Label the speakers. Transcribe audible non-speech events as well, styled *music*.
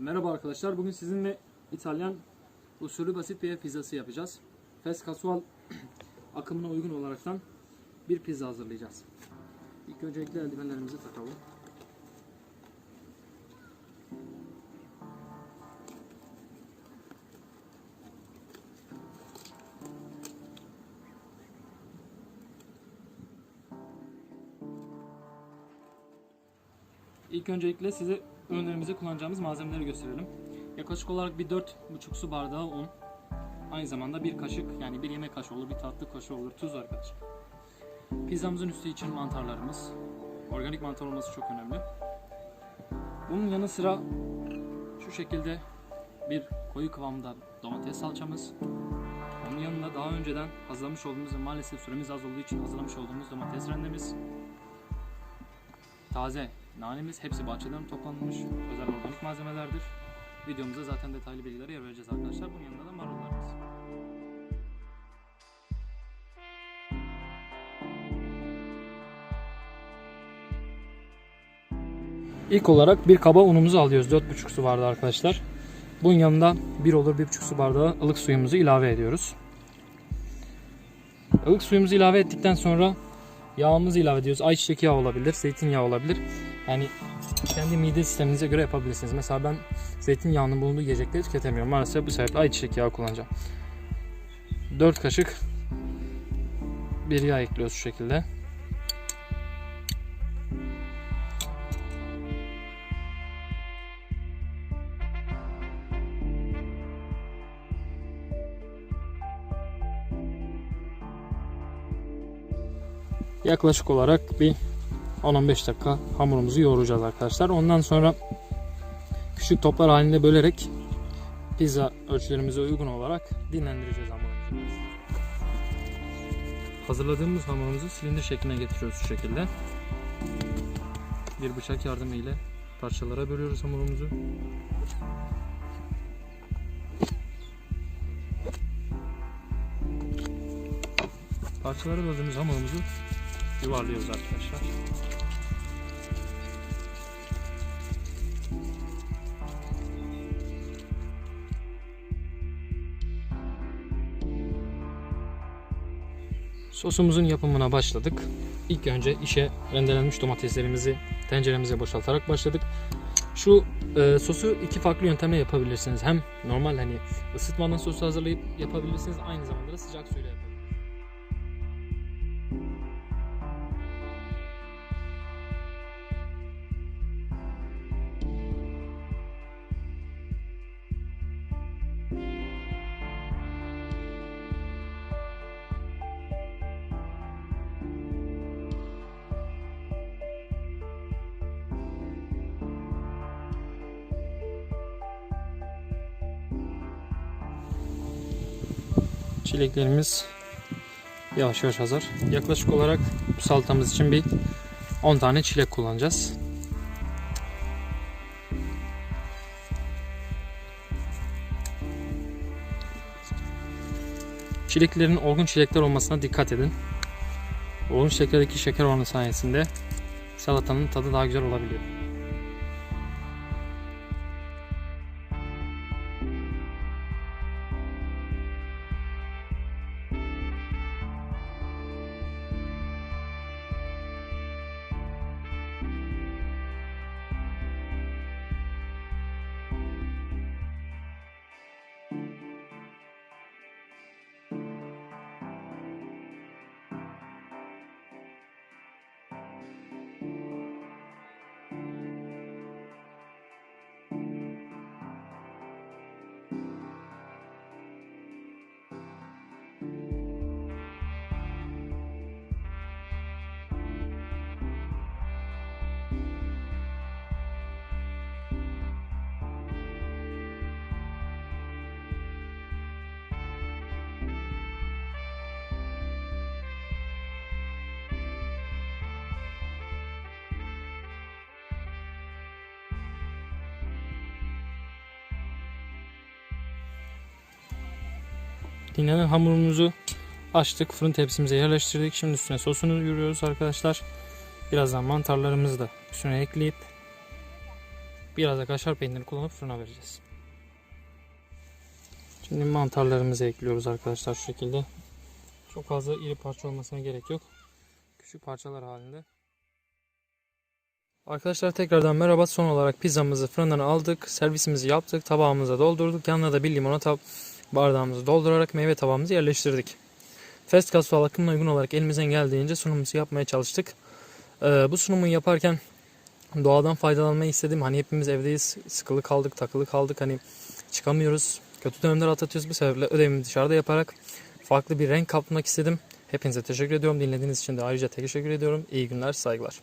Speaker 1: Merhaba arkadaşlar. Bugün sizinle İtalyan usulü basit bir pizzası yapacağız. Fes kasual *clears throat* akımına uygun olaraktan bir pizza hazırlayacağız. İlk öncelikle eldivenlerimizi takalım. İlk öncelikle size ürünlerimizi kullanacağımız malzemeleri gösterelim. Yaklaşık olarak bir 4,5 su bardağı un. Aynı zamanda bir kaşık yani bir yemek kaşığı olur, bir tatlı kaşığı olur, tuz arkadaşlar. Pizzamızın üstü için mantarlarımız. Organik mantar olması çok önemli. Bunun yanı sıra şu şekilde bir koyu kıvamda domates salçamız. Onun yanında daha önceden hazırlamış olduğumuz ve maalesef süremiz az olduğu için hazırlamış olduğumuz domates rendemiz. Taze nanemiz hepsi bahçeden toplanmış özel organik malzemelerdir. Videomuzda zaten detaylı bilgilere yer vereceğiz arkadaşlar. Bunun yanında da marullarımız. İlk olarak bir kaba unumuzu alıyoruz. 4,5 su bardağı arkadaşlar. Bunun yanında 1 olur 1,5 su bardağı ılık suyumuzu ilave ediyoruz. Ilık suyumuzu ilave ettikten sonra yağımızı ilave ediyoruz. Ayçiçek yağı olabilir, zeytinyağı olabilir. Yani kendi mide sisteminize göre yapabilirsiniz. Mesela ben zeytinyağının bulunduğu yiyecekleri tüketemiyorum. Maalesef bu sebeple ayçiçek yağı kullanacağım. 4 kaşık bir yağ ekliyoruz şu şekilde. Yaklaşık olarak bir 10-15 dakika hamurumuzu yoğuracağız arkadaşlar. Ondan sonra küçük toplar halinde bölerek pizza ölçülerimize uygun olarak dinlendireceğiz hamurumuzu. Hazırladığımız hamurumuzu silindir şekline getiriyoruz şu şekilde. Bir bıçak yardımı ile parçalara bölüyoruz hamurumuzu. Parçalara böldüğümüz hamurumuzu yuvarlıyoruz arkadaşlar. Sosumuzun yapımına başladık. İlk önce işe rendelenmiş domateslerimizi tenceremize boşaltarak başladık. Şu e, sosu iki farklı yöntemle yapabilirsiniz. Hem normal hani ısıtmadan sosu hazırlayıp yapabilirsiniz. Aynı zamanda da sıcak suyla yapabilirsiniz. Çileklerimiz yavaş yavaş hazır. Yaklaşık olarak bu salatamız için bir 10 tane çilek kullanacağız. Çileklerin olgun çilekler olmasına dikkat edin. Olgun çileklerdeki şeker oranı sayesinde salatanın tadı daha güzel olabiliyor. Dinlenen hamurumuzu açtık. Fırın tepsimize yerleştirdik. Şimdi üstüne sosunu yürüyoruz arkadaşlar. Birazdan mantarlarımızı da üstüne ekleyip Biraz da kaşar peyniri kullanıp fırına vereceğiz. Şimdi mantarlarımızı ekliyoruz arkadaşlar şu şekilde. Çok fazla iri parça olmasına gerek yok. Küçük parçalar halinde. Arkadaşlar tekrardan merhaba. Son olarak pizzamızı fırından aldık. Servisimizi yaptık. Tabağımıza doldurduk. Yanına da bir limonata bardağımızı doldurarak meyve tabağımızı yerleştirdik. Fast casual akımına uygun olarak elimizden geldiğince sunumumuzu yapmaya çalıştık. Ee, bu sunumu yaparken doğadan faydalanmayı istedim. Hani hepimiz evdeyiz. Sıkılı kaldık, takılı kaldık. Hani çıkamıyoruz. Kötü dönemler atlatıyoruz. Bu sebeple ödevimi dışarıda yaparak farklı bir renk kapmak istedim. Hepinize teşekkür ediyorum. Dinlediğiniz için de ayrıca teşekkür ediyorum. İyi günler, saygılar.